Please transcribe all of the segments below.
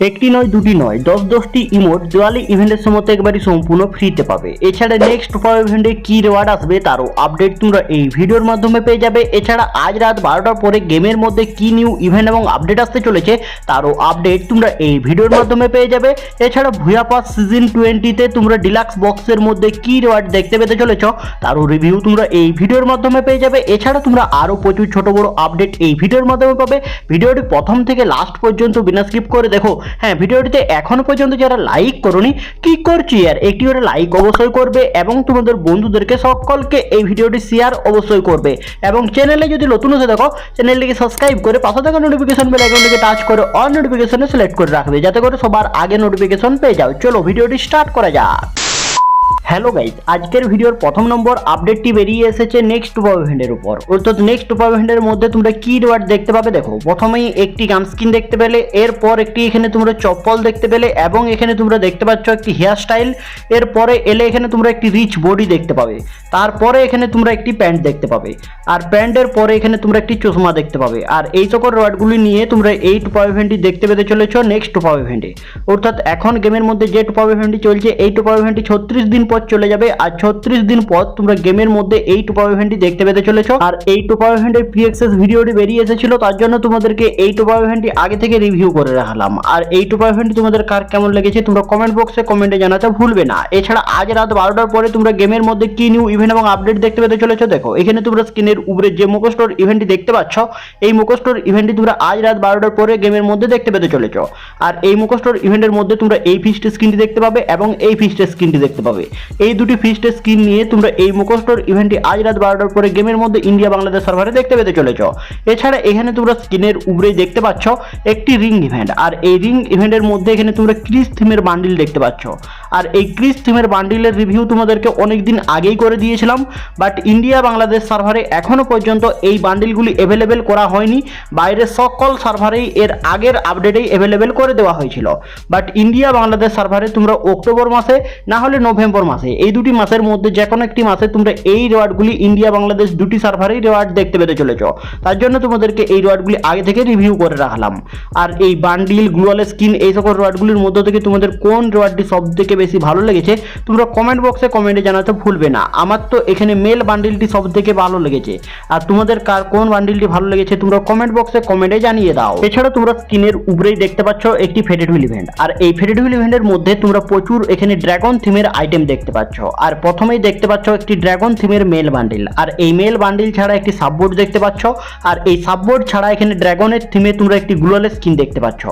একটি নয়, দুটি নয়, দশ দশটি ইমোট দিওয়ালি ইভেন্টের সময় তো একবারই সম্পূর্ণ ফ্রিতে পাবে। এছাড়া নেক্সট পাওয়ার ইভেন্টে কি রেওয়ার্ড আসবে তারও আপডেট তোমরা এই ভিডিওর মাধ্যমে পেয়ে যাবে। এছাড়া আজ রাত বারোটার পরে গেমের মধ্যে কি নিউ ইভেন্ট এবং আপডেট আসতে চলেছে তারও আপডেট তোমরা এই ভিডিওর মাধ্যমে পেয়ে যাবে। এছাড়া ভুয়া পাস সিজন টোয়েন্টিতে তোমরা ডিলাক্স বক্সের মধ্যে কি রেওয়ার্ড দেখতে পেতে চলেছ তারও রিভিউ তোমরা এই ভিডিওর মাধ্যমে পেয়ে যাবে। এছাড়া তোমরা আরও প্রচুর ছোট বড় আপডেট এই ভিডিওর মাধ্যমে পাবে। ভিডিওটি প্রথম থেকে লাস্ট পর্যন্ত বিনা স্কিপ করে দেখো। হ্যাঁ ভিডিওটিতে এখনও পর্যন্ত যারা লাইক করনি, কি করছি আর একটি করে লাইক অবশ্যই করবে এবং তোমাদের বন্ধুদেরকে সকলকে এই ভিডিওটি শেয়ার অবশ্যই করবে। এবং চ্যানেলে যদি নতুন হতে দেখো চ্যানেলটিকে সাবস্ক্রাইব করে পাশে থাকা নোটিফিকেশন বেল আইকনটিকে টাচ করে অন নোটিফিকেশনে সিলেক্ট করে রাখবে, যাতে করে সবার আগে নোটিফিকেশন পেয়ে যাও। চলো, ভিডিওটি স্টার্ট করা যাক। হ্যালো গাইজ আজকের ভিডিওর প্রথম নম্বর আপডেটটি বেরিয়ে এসেছে নেক্সট টুপার ইভেন্টের উপর। অর্থাৎ নেক্সট টুপার ইভেন্টের মধ্যে তোমরা কি রিওয়ার্ড দেখতে পাবে দেখো, প্রথমেই একটি গান স্কিন দেখতে পেলে, এরপর একটি এখানে তোমরা চপ্পল দেখতে পেলে, এবং এখানে তোমরা দেখতে পাচ্ছ একটি হেয়ার স্টাইল এরপরে এলে এখানে তোমরা একটি রিচ বডি দেখতে পাবে, তারপরে এখানে তোমরা একটি প্যান্ট দেখতে পাবে, আর প্যান্টের পরে এখানে তোমরা একটি চশমা দেখতে পাবে, আর এই সকল রিওয়ার্ডগুলি নিয়ে তোমরা এই টুপার ইভেন্টটি দেখতে পেতে চলেছ নেক্সট টুপার ইভেন্টে অর্থাৎ এখন গেমের মধ্যে যে টুপার ইভেন্টটি চলছে, এই টুপার ইভেন্টটি ছত্রিশ দিন পর চলে যাবে আর ছত্রিশ দিন পর তোমরা গেমের মধ্যে এই টুপার ইভেন্টটি দেখতে পেতে চলেছো। আর এই টুপার ইভেন্টের প্রি অ্যাক্সেস ভিডিওটি বেরিয়ে এসেছিল, তার জন্য তোমাদেরকে এই টুপার ইভেন্টটি আগে থেকে রিভিউ করে রাখলাম। আর এই টুপার ইভেন্টটি তোমাদের কার কেমন লেগেছে তোমরা কমেন্ট বক্সে কমেন্টে জানাতে ভুলবে না। এছাড়া আজ রাত বারোটার পরে তোমরা গেমের মধ্যে কি নিউ ইভেন্ট এবং আপডেট দেখতে পেতে চলেছো দেখো। এখানে তোমরা স্ক্রিনের উপরে যে মুখোস্টোর ইভেন্টটি দেখতে পাচ্ছ, এই মুখোস্টোর ইভেন্টটি তোমরা আজ রাত বারোটার পরে গেমের মধ্যে দেখতে পেতে চলেছো। আর এই মুখোস্টোর ইভেন্টের মধ্যে তোমরা এই ফিস্টের স্ক্রিনটি দেখতে পাবে এবং এই ফিস্টের স্ক্রিনটি দেখতে পাবে। এই দুটি ফিস্টের স্ক্রিন নিয়ে তোমরা এই মুখোস্টোর ইভেন্টটি আজ রাত বারোটার পরে গেমের মধ্যে ইন্ডিয়া বাংলাদেশ সার্ভারে দেখতে পেতে চলেছ। এছাড়া এখানে তোমরা স্ক্রিনের উপরেই দেখতে পাচ্ছ একটি রিং ইভেন্ট আর এই রিং ইভেন্টের মধ্যে এখানে তোমরা ক্রিস থিমের বান্ডিল দেখতে পাচ্ছ। আর এই ক্রিস থিমের বান্ডিলের রিভিউ তোমাদেরকে অনেক দিন আগেই করে দিয়েছিলাম বাট ইন্ডিয়া বাংলাদেশ সার্ভারে এখনও পর্যন্ত এই বান্ডিলগুলি অ্যাভেলেবেল করা হয়নি। বাইরের সকল সার্ভারেই এর আগের আপডেটেই অ্যাভেলেবেল করে দেওয়া হয়েছিল। বাট ইন্ডিয়া বাংলাদেশ সার্ভারে তোমরা অক্টোবর মাসে, না হলে নভেম্বর মাসে। এই দুটি মাসের মধ্যে যে কোনো একটি মাসে তোমরা এই রেওয়ার্ডগুলি ইন্ডিয়া, বাংলাদেশ দুটি সার্ভারেই রেওয়ার্ড দেখতে পেতে চলেছ। তার জন্য তোমাদেরকে এই রেওয়ার্ডগুলি আগে থেকে রিভিউ করে রাখলাম। আর এই বান্ডিল, গ্লোয়াল স্কিন, এই সকল রেওয়ার্ডগুলির মধ্য থেকে তোমাদের কোন রেওয়ার্ডটি সব থেকে বেশি ভালো লেগেছে, তোমরা কমেন্ট বক্সে কমেন্টে জানাতে ভুলবে না। আমার তো এখানে মেল বান্ডিলটি সব থেকে ভালো লেগেছে। আর তোমাদের কার কোন বান্ডিলটি ভালো লেগেছে, তোমরা কমেন্ট বক্সে কমেন্টে জানিয়ে দাও। এছাড়া তোমরা স্ক্রিনের উপরেই দেখতে পাচ্ছ একটি ফেডেড ইভেন্ট আর এই ফেডেড ইভেন্টের মধ্যে তোমরা প্রচুর এখানে ড্রাগন থিমের আইটেম দেখতে পাচ্ছ। আর প্রথমেই দেখতে পাচ্ছ একটি ড্রাগন থিমের মেল বান্ডিল আর এই মেল বান্ডিল ছাড়া একটি সাববোর্ড দেখতে পাচ্ছ। আর এই সাববোর্ড ছাড়া এখানে ড্রাগনের থিমে তোমরা একটি গ্লোয়ালের স্কিন দেখতে পাচ্ছ।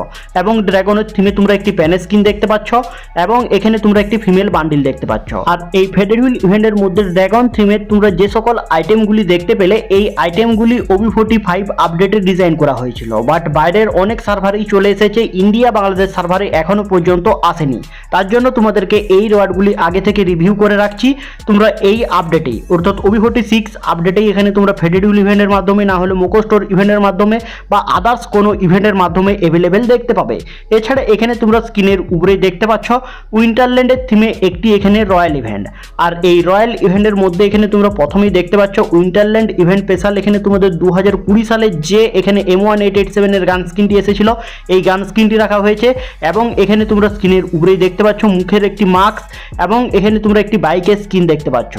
এবং ড্রাগনের থিমে তোমরা একটি প্যানের স্কিন দেখতে পাচ্ছ। এবং এখানে তোমরা একটি ফিমেল বান্ডিল দেখতে পাচ্ছ। আর এই ফেডেড হুইল ইভেন্টের মধ্যে ড্রাগন থিমে তোমরা যে সকল আইটেমগুলি দেখতে পেলে, এই আইটেমগুলি ওবি ফোর্টি ফাইভ আপডেটে ডিজাইন করা হয়েছিল। বাট বাইরের অনেক সার্ভারেই চলে এসেছে। ইন্ডিয়া বাংলাদেশ সার্ভারে এখনও পর্যন্ত আসেনি। তার জন্য তোমাদেরকে এই রেওয়ার্ডগুলি আগে থেকে রিভিউ করে রাখছি। তোমরা এই আপডেটেই অর্থাৎ ওবি সিক্স আপডেটেই এখানে তোমরা ফেডেডিউল ইভেন্টের মাধ্যমে, না হলে মোকোস্টোর ইভেন্টের মাধ্যমে বা আদার্স কোনো ইভেন্টের মাধ্যমে অ্যাভেলেবেল দেখতে পাবে। এছাড়া এখানে তোমরা স্ক্রিনের উপরে দেখতে পাচ্ছ উইন্টারল্যান্ডের থিমে একটি এখানে রয়্যাল ইভেন্ট আর এই রয়্যাল ইভেন্টের মধ্যে এখানে তোমরা প্রথমেই দেখতে পাচ্ছ উইন্টারল্যান্ড ইভেন্ট স্পেশাল এখানে তোমাদের দু হাজার কুড়ি সালে যে এখানে এম ওয়ান এইট এইট সেভেনের গান স্ক্রিনটি এসেছিল, এই গান স্ক্রিনটি রাখা হয়েছে। এবং এখানে তোমরা স্ক্রিনের উপরেই দেখতে পাচ্ছ, মুখের একটি মাস্ক এবং এখানে তোমরা একটি বাইকের স্কিন দেখতে পাচ্ছ।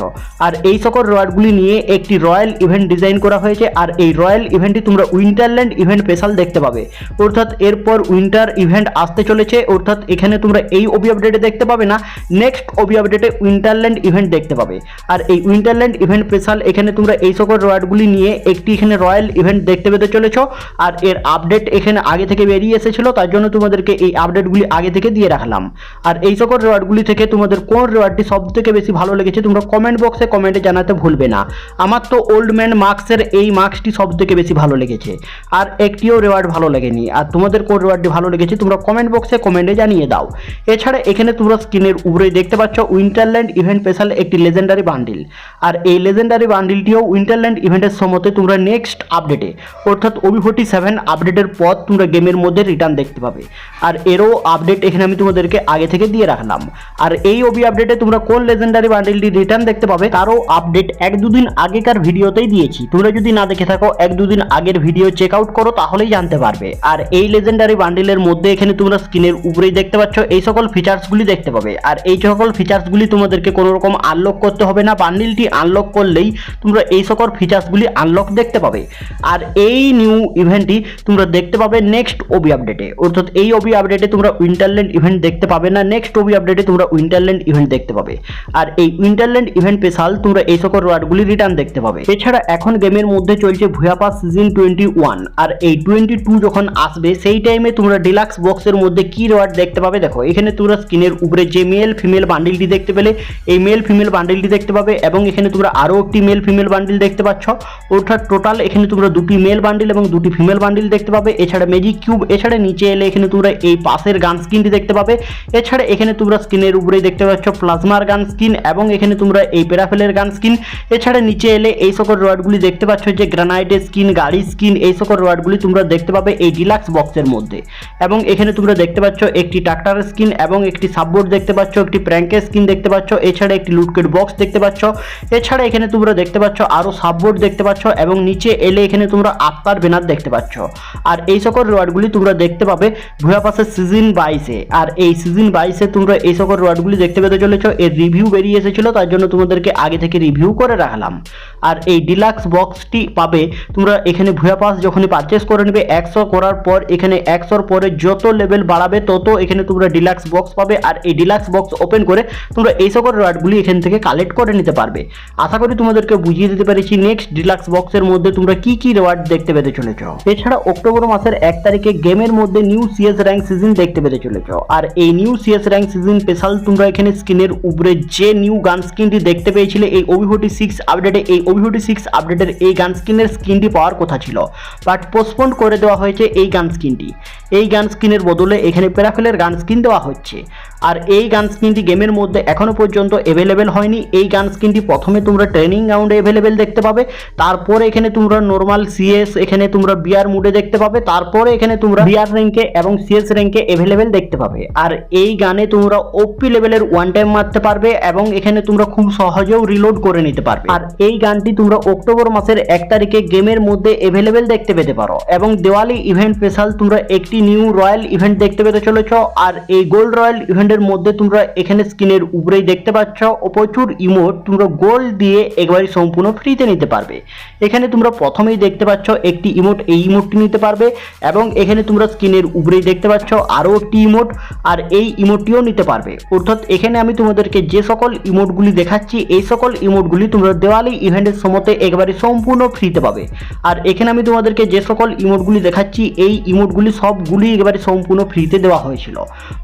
আর এই সকল রয়্যালগুলি নিয়ে একটি রয়্যাল ইভেন্ট ডিজাইন করা হয়েছে। আর এই রয়্যাল ইভেন্টটি তোমরা উইন্টারল্যান্ড ইভেন্ট স্পেশাল দেখতে পাবে। অর্থাৎ এরপর উইন্টার ইভেন্ট আসতে চলেছে। অর্থাৎ এখানে তোমরা এই ওবি আপডেটে দেখতে পাবে না, নেক্সট ওবি আপডেটে উইন্টারল্যান্ড ইভেন্ট দেখতে পাবে। আর এই উইন্টারল্যান্ড ইভেন্ট স্পেশাল এখানে তোমরা এই সকল রয়্যালগুলি নিয়ে একটি এখানে রয়্যাল ইভেন্ট দেখতে পেতে চলেছ। আর এর আপডেট এখানে আগে থেকে বেরিয়ে এসেছিল, তার জন্য তোমাদেরকে এই আপডেটগুলি আগে থেকে দিয়ে রাখলাম। আর এই সকল রেওয়ার্ডগুলি থেকে তোমাদের কোন রেওয়ার্ডটি সব থেকে বেশি ভালো লেগেছে, তোমরা কমেন্ট বক্সে কমেন্টে জানাতে ভুলবে না। আমার তো ওল্ড ম্যান মার্কসের এই মার্কসটি সব থেকে বেশি ভালো লেগেছে, আর একটিও রেওয়ার্ড ভালো লাগেনি। আর তোমাদের কোন রেওয়ার্ডটি ভালো লেগেছে, তোমরা কমেন্ট বক্সে কমেন্টে জানিয়ে দাও। এছাড়া এখানে তোমরা স্ক্রিনের উপরে দেখতে পাচ্ছ উইন্টারল্যান্ড ইভেন্ট স্পেশাল একটি লেজেন্ডারি বান্ডিল আর এই লেজেন্ডারি বান্ডিলটিও উইন্টারল্যান্ড ইভেন্টের সময়তে তোমরা নেক্সট আপডেটে অর্থাৎ ওবি ফোর্টি সেভেন আপডেটের পর তোমরা গেমের মধ্যে রিটার্ন দেখতে পাবে। আর এরও আপডেট এখানে আমি তোমাদেরকে আগে থেকে দিয়ে রাখলাম। আর এই ওবি আপডেটে তোমরা কোন লেজেন্ডারি বান্ডিলটি রিটার্ন দেখতে পাবে, তারও আপডেট এক দুদিন আগেকার ভিডিওতেই দিয়েছি। তোমরা যদি না দেখে থাকো, এক দুদিন আগের ভিডিও চেক আউট করো, তাহলেই জানতে পারবে। আর এই লেজেন্ডারি বান্ডিলের মধ্যে এখানে তোমরা স্ক্রিনের উপরেই দেখতে পাচ্ছ, এই সকল ফিচার্সগুলি দেখতে পাবে। আর এই সকল ফিচার্সগুলি তোমাদেরকে কোনো রকম আনলক করতে হবে না বান্ডিলটি আনলক করলেই তোমরা এই সকল ফিচার্সগুলি আনলক দেখতে পাবে। আর এই নিউ ইভেন্টটি তোমরা দেখতে পাবে নেক্সট ওবি আপডেটে অর্থাৎ এই ওবি আপডেটে তোমরা উইন্টারল্যান্ড ইভেন্ট দেখতে পাবে না নেক্সট ওবি আপডেটে তোমরা উইন্টারল্যান্ড ইভেন্ট দেখতে পাবে। আর এই উইন্টারল্যান্ড ইভেন্ট স্পেশাল তোমরা এই সকল ওয়ার্ডগুলি রিটার্ন দেখতে পাবে। এছাড়া এখন গেমের মধ্যে চলছে booyah pass season twenty one আর এই টোয়েন্টি টু যখন আসবে, সেই টাইমে তোমরা ডিলাক্স বক্সের মধ্যে কি রেওয়ার্ড দেখতে পাবে দেখো। এখানে তোমরা স্ক্রিনের উপরে যে মেল ফিমেল বান্ডিলটি দেখতে পেলে, এই মেল ফিমেল বান্ডিলটি দেখতে পাবে এবং এখানে তোমরা আরও একটি মেল ফিমেল বান্ডিল দেখতে পাচ্ছ। অর্থাৎ টোটাল এখানে তোমরা দুটি মেল বান্ডিল এবং দুটি ফিমেল বান্ডিল দেখতে পাবে। এছাড়া ম্যাজিক কিউব এছাড়া নিচে এলে এখানে তোমরা এই পাশের গান স্কিনটি দেখতে পাবে। এছাড়া এখানে তোমরা স্ক্রিনের উপরেই দেখতে পাচ্ছ প্লাজমার গান স্কিন এবং এখানে তোমরা এই পেরাফেলের গান স্কিন। এছাড়া নিচে এলে এই সকল রোয়ার্ডগুলি দেখতে পাচ্ছ, যে গ্রানাইটের স্কিন গাড়ি স্কিন, এই সকল রোয়ার্ডগুলি তোমরা দেখতে পাবে এই ডিলাক্স বক্সের মধ্যে। এবং এখানে তোমরা দেখতে পাচ্ছ একটি ট্রাক্টরের স্কিন এবং একটি সাববোর্ড দেখতে পাচ্ছ, একটি প্র্যাঙ্কের স্কিন দেখতে পাচ্ছ, এছাড়া একটি লুটকেট বক্স দেখতে পাচ্ছ। এছাড়া এখানে তোমরা দেখতে পাচ্ছ আরও সাববোর্ড দেখতে পাচ্ছ এবং নিচে এলে এখানে তোমরা আত্মার ব্যানার দেখতে পাচ্ছ। আর এই সকল রোয়ার্ডগুলি তোমরা দেখতে পাবে ভুয়া পাশের সিজন বাইশে। আর এই সিজন বাইশে তোমরা এই সকল রোয়ার্ডগুলি দেখতে পেতে চলেছ। এর রিভিউ বেরিয়ে এসেছিল, তার জন্য তোমাদেরকে আগে থেকে রিভিউ করে রাখলাম। আর এই ডিলাক্স বক্সটি পাবে, তোমরা এখানে ভুয়া পাস যখনই পারচেস করে নেবে, একশো করার পর এখানে একশোর পরে যত লেভেল বাড়াবে, তত এখানে তোমরা ডিলাক্স বক্স পাবে। আর এই ডিলাক্স বক্স ওপেন করে তোমরা এই সকল রোয়ার্ডগুলি এখান থেকে কালেক্ট করে নিতে পারবে। আশা করি তোমাদেরকে বুঝিয়ে দিতে পেরেছি। নেক্সট ডিলাক্স বক্সের মধ্যে তোমরা কি কি রেওয়ার্ড দেখতে পেতে চলেছ? এছাড়া অক্টোবর মাসের এক তারিখে গেমের মধ্যে নিউ সিএস র্যাঙ্ক সিজন দেখতে পেতে চলেছ। আর এই new CS rank season special তোমরা এখানে স্ক্রিনের উপরে যে নিউ গান স্ক্রিনটি দেখতে পেয়েছিলে, এই ওভিভোটি সিক্স আপডেটে এই ওভিভোটি সিক্স আপডেটের এই গান স্ক্রিনের স্ক্রিনটি পাওয়ার কথা ছিল। বাট পোস্টপোন করে দেওয়া হয়েছে এই গান স্ক্রিনটি এই গান স্ক্রিনের বদলে এখানে প্যারাফেলের গান স্ক্রিন দেওয়া হচ্ছে। আর এই গান স্কিনটি গেমের মধ্যে এখনও পর্যন্ত অ্যাভেলেবেল হয়নি। এই গান স্কিনটি প্রথমে তোমরা ট্রেনিং গ্রাউন্ডে অ্যাভেলেবেল দেখতে পাবে। তারপরে এখানে তোমরা নর্মাল সিএস এখানে তোমরা বিয়ার মুডে দেখতে পাবে। তারপরে এখানে তোমরা বিয়ার র্যাঙ্কে এবং সিএস র্যাঙ্কে অ্যাভেলেবেল দেখতে পাবে। আর এই গানে তোমরা ওপি লেভেলের ওয়ান টাইম মারতে পারবে এবং এখানে তোমরা খুব সহজেও রিলোড করে নিতে পারবে। আর এই গানটি তোমরা অক্টোবর মাসের এক তারিখে গেমের মধ্যে অ্যাভেলেবেল দেখতে পেতে পারো। এবং দেওয়ালি ইভেন্ট স্পেশাল তোমরা একটি নিউ রয়্যাল ইভেন্ট দেখতে পেতে চলেছ। আর এই গোল্ড রয়্যাল ইভেন্টের মধ্যে তোমরা এখানে স্ক্রিনের উপরেই দেখতে পাচ্ছ ও প্রচুর ইমোট তোমরা গোল্ড দিয়ে একবারই সম্পূর্ণ ফ্রিতে নিতে পারবে। এখানে তোমরা প্রথমেই দেখতে পাচ্ছ একটি ইমোট এই ইমোটটি নিতে পারবে এবং এখানে তোমরা স্ক্রিনের উপরেই দেখতে পাচ্ছ আরও একটি ইমোট আর এই ইমোটটিও নিতে পারবে। অর্থাৎ এখানে আমি তোমাদেরকে যে সকল ইমোটগুলি দেখাচ্ছি, এই সকল ইমোটগুলি তোমরা দেওয়ালি ইভেন্টের সময়তে একবারে সম্পূর্ণ ফ্রিতে পাবে। আর এখানে আমি তোমাদেরকে যে সকল ইমোটগুলি দেখাচ্ছি, এই ইমোটগুলি সবগুলি একেবারে সম্পূর্ণ ফ্রিতে দেওয়া হয়েছিল।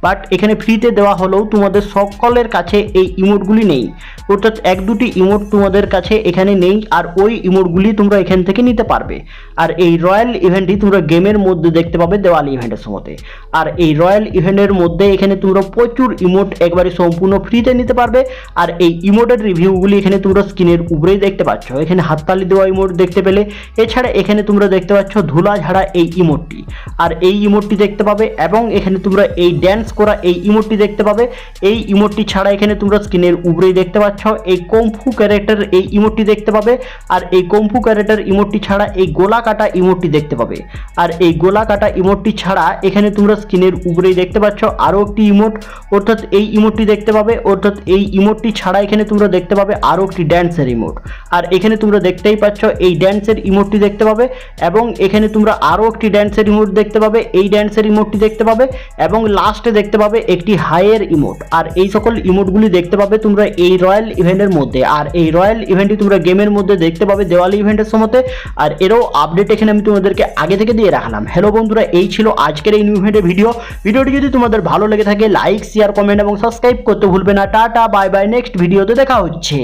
বাট এখানে ফ্রিতে দেওয়া হলেও তোমাদের সকলের কাছে এই ইমোটগুলি নেই। অর্থাৎ এক দুটি ইমোট তোমাদের কাছে এখানে নেই আর ওই ইমোটগুলি তোমরা এখান থেকে নিতে পারবে। আর এই রয়্যাল ইভেন্টটি তোমরা গেমের মধ্যে দেখতে পাবে দেওয়ালি ইভেন্টের সময়তে। আর এই রয়্যাল ইভেন্টের মধ্যে এখানে তোমরা প্রচুর ইমোট একবারে সম্পূর্ণ ফ্রিতে নিতে পারবে। আর এই ইমোটের রিভিউগুলি এখানে তোমরা স্ক্রিনের উপরেই দেখতে পাচ্ছ। এখানে হাততালি দেওয়া ইমোট দেখতে পেলে। এছাড়া এখানে তোমরা দেখতে পাচ্ছ ধুলা ঝাড়া এই ইমোটটি। আর এই ইমোটটি দেখতে পাবে এবং এখানে তোমরা এই ড্যান্স করা এই ইমোটটি দেখতে পাবে। এই ইমোটটি ছাড়া এখানে তোমরা স্ক্রিনের উপরেই দেখতে পাচ্ছ। এই কম্ফু ক্যারেক্টার এই ইমোটটি দেখতে পাবে। আর এই কম্ফু ক্যারেক্টার ইমোটটি ছাড়া এই গোলা কাটা ইমোটটি দেখতে পাবে। আর এই গোলা কাটা ইমোটটি ছাড়া এখানে তোমরা স্ক্রিনের উপরেই দেখতে পাচ্ছ আরও একটি ইমোট অর্থাৎ এই ইমোটটি দেখতে পাবে। অর্থাৎ এই ইমোটটি ছাড়া এখানে তোমরা দেখতে পাবে আরও একটি ড্যান্সের ইমোট আর এখানে তোমরা দেখতেই পাচ্ছ এই ড্যান্সের ইমোটটি দেখতে পাবে এবং এখানে তোমরা আরও একটি ড্যান্সের ইমোট দেখতে পাবে। এই ড্যান্সের ইমোটটি দেখতে পাবে এবং লাস্টে দেখতে পাবে একটি হাইয়ের ইমোট আর এই সকল ইমোটগুলি দেখতে পাবে তোমরা এই রয়্যাল ইভেন্টের মধ্যে। আর এই রয়্যাল ইভেন্টটি তোমরা গেমের মধ্যে দেখতে পাবে দেওয়ালি ইভেন্টের সময়তে। আর এরও আপডেট এখানে আমি তোমাদেরকে আগে থেকে দিয়ে রাখলাম। হ্যালো বন্ধুরা, এই ছিল আজকের এই নিউ ইভেন্টের ভিডিও ভিডিওটি যদি তোমাদের ভালো লেগে থাকে লাইক শেয়ার কমেন্ট এবং সাবস্ক্রাইব করতে ভুলবে না। টাটা বাই বাই নেক্সট ভিডিওতে দেখা হচ্ছে।